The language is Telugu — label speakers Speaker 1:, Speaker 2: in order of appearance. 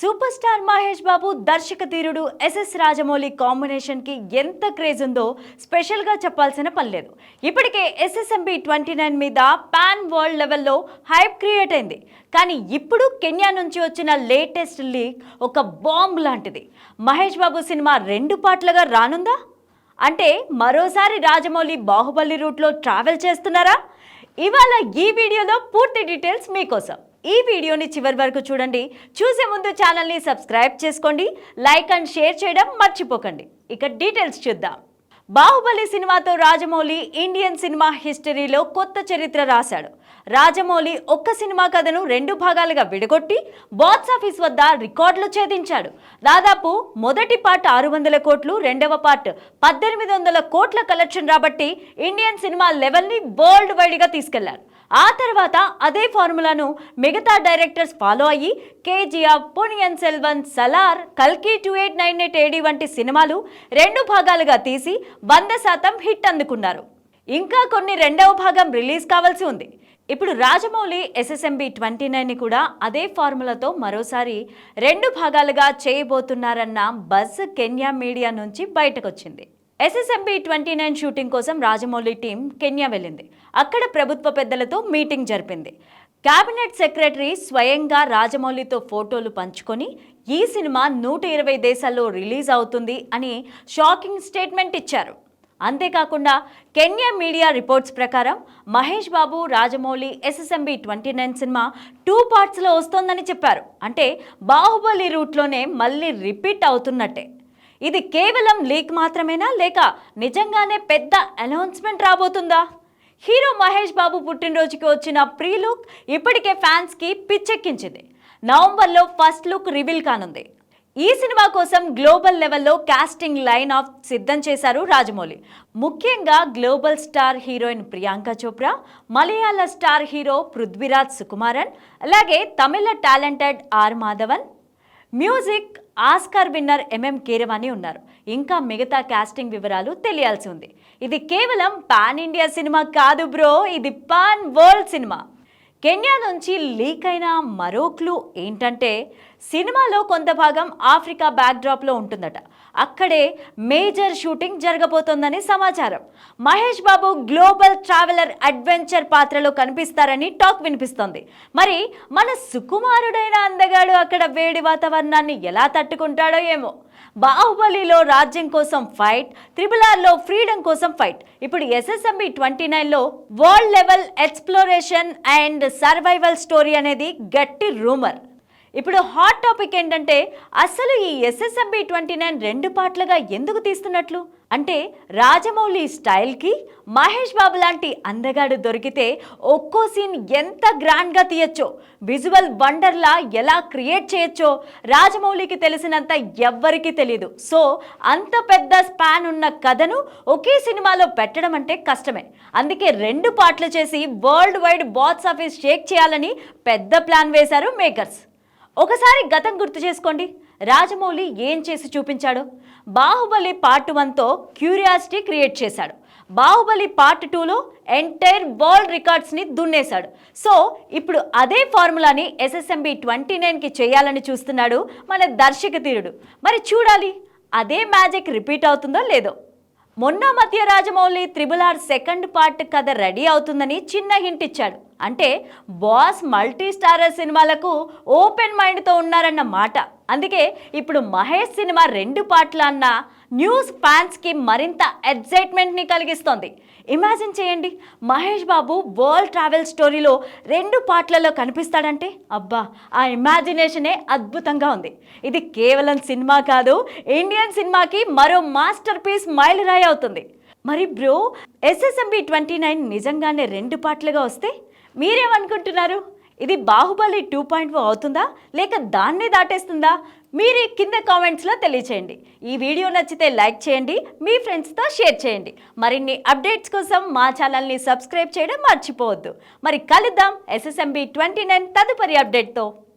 Speaker 1: సూపర్ స్టార్ మహేష్ బాబు దర్శక ధీరుడు ఎస్ఎస్ రాజమౌళి కాంబినేషన్కి ఎంత క్రేజ్ ఉందో స్పెషల్గా చెప్పాల్సిన పని లేదు. ఇప్పటికే ఎస్ఎస్ఎంబి ట్వంటీ నైన్ మీద పాన్ వరల్డ్ లెవెల్లో హైప్ క్రియేట్ అయింది. కానీ ఇప్పుడు కెన్యా నుంచి వచ్చిన లేటెస్ట్ లీక్ ఒక బాంబ్ లాంటిది. మహేష్ బాబు సినిమా రెండు పాటలుగా రానుందా? అంటే మరోసారి రాజమౌళి బాహుబలి రూట్లో ట్రావెల్ చేస్తున్నారా? ఇవాళ ఈ వీడియోలో పూర్తి డీటెయిల్స్ మీకోసం. ఈ వీడియోని చివరి వరకు చూడండి. చూసే ముందు ఛానల్ని సబ్స్క్రైబ్ చేసుకోండి. లైక్ అండ్ షేర్ చేయడం మర్చిపోకండి. ఇక డీటెయిల్స్ చూద్దాం. బాహుబలి సినిమాతో రాజమౌళి ఇండియన్ సినిమా హిస్టరీలో కొత్త చరిత్ర రాశాడు. రాజమౌళి ఒక్క సినిమా కథను రెండు భాగాలుగా విడగొట్టి బాక్సాఫీస్ వద్ద రికార్డులు ఛేదించాడు. దాదాపు మొదటి పార్ట్ ఆరు వందల కోట్లు రెండవ పార్ట్ పద్దెనిమిది వందల కోట్ల కలెక్షన్ రాబట్టి ఇండియన్ సినిమా లెవెల్ని వరల్డ్ వైడ్గా తీసుకెళ్ళారు. ఆ తర్వాత అదే ఫార్ములాను మిగతా డైరెక్టర్స్ ఫాలో అయ్యి కేజీఎఫ్ పొనియన్ సెల్వన్ సలార్ కల్కి two eight nine eight AD వంటి సినిమాలు రెండు భాగాలుగా తీసి వంద శాతం హిట్ అందుకున్నారు. ఇంకా కొన్ని రెండవ భాగం రిలీజ్ కావాల్సి ఉంది. ఇప్పుడు రాజమౌళి ఎస్ఎస్ఎంబి ట్వంటీ నైన్ని కూడా అదే ఫార్ములాతో మరోసారి రెండు భాగాలుగా చేయబోతున్నారన్న బజ్ కెన్యా మీడియా నుంచి బయటకొచ్చింది. ఎస్ఎస్ఎంబి ట్వంటీ నైన్ షూటింగ్ కోసం రాజమౌళి టీం కెన్యా వెళ్ళింది. అక్కడ ప్రభుత్వ పెద్దలతో మీటింగ్ జరిపింది. కేబినెట్ సెక్రటరీ స్వయంగా రాజమౌళితో ఫోటోలు పంచుకొని ఈ సినిమా నూట ఇరవై దేశాల్లో రిలీజ్ అవుతుంది అని షాకింగ్ స్టేట్మెంట్ ఇచ్చారు. అంతేకాకుండా కెన్యా మీడియా రిపోర్ట్స్ ప్రకారం Mahesh Babu Rajamouli SSMB twenty nine cinema two పార్ట్స్లో వస్తోందని చెప్పారు. అంటే బాహుబలి రూట్లోనే మళ్ళీ రిపీట్ అవుతున్నట్టే. ఇది కేవలం లీక్ మాత్రమేనా లేక నిజంగానే పెద్ద అనౌన్స్మెంట్ రాబోతుందా? హీరో మహేష్ బాబు పుట్టినరోజుకి వచ్చిన ప్రీ లుక్ ఇప్పటికే ఫ్యాన్స్కి పిచ్చెక్కించింది. నవంబర్లో ఫస్ట్ లుక్ రివీల్ కానుంది. ఈ సినిమా కోసం గ్లోబల్ లెవెల్లో కాస్టింగ్ లైన్ ఆఫ్ సిద్ధం చేశారు రాజమౌళి. ముఖ్యంగా global star heroine Priyanka Chopra Malayala star hero Prithviraj Sukumaran అలాగే Tamil talented R Madhavan. Music Oscar winner MM Keeravani ఉన్నారు. ఇంకా మిగతా కాస్టింగ్ వివరాలు తెలియాల్సి ఉంది. ఇది కేవలం పాన్ ఇండియా సినిమా కాదు బ్రో ఇది పాన్ వరల్డ్ సినిమా. కెన్యా నుంచి లీక్ అయిన మరో క్లూ ఏంటంటే సినిమాలో కొంత భాగం ఆఫ్రికా బ్యాక్డ్రాప్లో ఉంటుందట. అక్కడే మేజర్ షూటింగ్ జరగబోతోందని సమాచారం. Mahesh Babu global traveller adventure పాత్రలో కనిపిస్తారని టాక్ వినిపిస్తోంది. మరి మన సుకుమారుడైన అందగాడు అక్కడ వేడి వాతావరణాన్ని ఎలా తట్టుకుంటాడో ఏమో. బాహుబలిలో రాజ్యం కోసం ఫైట్ త్రిబుల్ ఆర్లో ఫ్రీడమ్ కోసం ఫైట్. ఇప్పుడు ఎస్ఎస్ఎంబి ట్వంటీ నైన్లో world level exploration and survival story అనేది గట్టి రూమర్. ఇప్పుడు హాట్ టాపిక్ ఏంటంటే అసలు ఈ ఎస్ఎస్ఎంబి ట్వంటీ నైన్ రెండు పాటలుగా ఎందుకు తీస్తున్నట్లు? అంటే రాజమౌళి స్టైల్కి మహేష్ బాబు లాంటి అందగాడు దొరికితే ఒక్కో సీన్ ఎంత గ్రాండ్గా తీయచ్చో విజువల్ వండర్లా ఎలా క్రియేట్ చేయొచ్చో రాజమౌళికి తెలిసినంత ఎవ్వరికీ తెలియదు సో అంత పెద్ద స్పాన్ ఉన్న కథను ఒకే సినిమాలో పెట్టడం అంటే కష్టమే. అందుకే రెండు పాటలు చేసి world wide box office shake చేయాలని పెద్ద ప్లాన్ వేశారు మేకర్స్ ఒకసారి గతం గుర్తు చేసుకోండి. రాజమౌళి ఏం చేసి చూపించాడు? బాహుబలి పార్ట్ వన్తో క్యూరియాసిటీ క్రియేట్ చేశాడు. బాహుబలి పార్ట్ టూలో ఎంటైర్ వరల్డ్ రికార్డ్స్ని దున్నేశాడు. సో ఇప్పుడు అదే ఫార్ములాని ఎస్ఎస్ఎంబి ట్వంటీ నైన్కి చేయాలని చూస్తున్నాడు మన దర్శక తీరుడు మరి చూడాలి అదే మ్యాజిక్ రిపీట్ అవుతుందో లేదో. మొన్న మధ్య Rajamouli triple R second part కథ రెడీ అవుతుందని చిన్న హింట్ ఇచ్చాడు. అంటే బాస్ మల్టీ స్టారర్ సినిమాలకు ఓపెన్ మైండ్తో ఉన్నారన్న మాట. అందుకే ఇప్పుడు మహేష్ సినిమా రెండు పార్ట్ల అన్న న్యూస్ ఫ్యాన్స్కి మరింత ఎగ్జైట్మెంట్ని కలిగిస్తోంది. ఇమాజిన్ చేయండి మహేష్ బాబు వరల్డ్ ట్రావెల్ స్టోరీలో రెండు పార్ట్లలో కనిపిస్తాడంటే అబ్బా ఆ ఇమాజినేషనే అద్భుతంగా ఉంది. ఇది కేవలం సినిమా కాదు ఇండియన్ సినిమాకి మరో మాస్టర్ పీస్ మైలురాయి అవుతుంది. మరి బ్రో ఎస్ఎస్ఎంబి ట్వంటీ నైన్ నిజంగానే రెండు పార్ట్లుగా వస్తే మీరేమనుకుంటున్నారు? ఇది బాహుబలి టూ పాయింట్ అవుతుందా? లేక దాన్నే దాటేస్తుందా? మీరు కింద కామెంట్స్లో తెలియచేయండి. ఈ వీడియో నచ్చితే లైక్ చేయండి మీ ఫ్రెండ్స్తో షేర్ చేయండి. మరిన్ని అప్డేట్స్ కోసం మా ఛానల్ని సబ్స్క్రైబ్ చేయడం మర్చిపోవద్దు. మరి కలుద్దాం ఎస్ఎస్ఎంబి ట్వంటీ నైన్ తదుపరి అప్డేట్తో.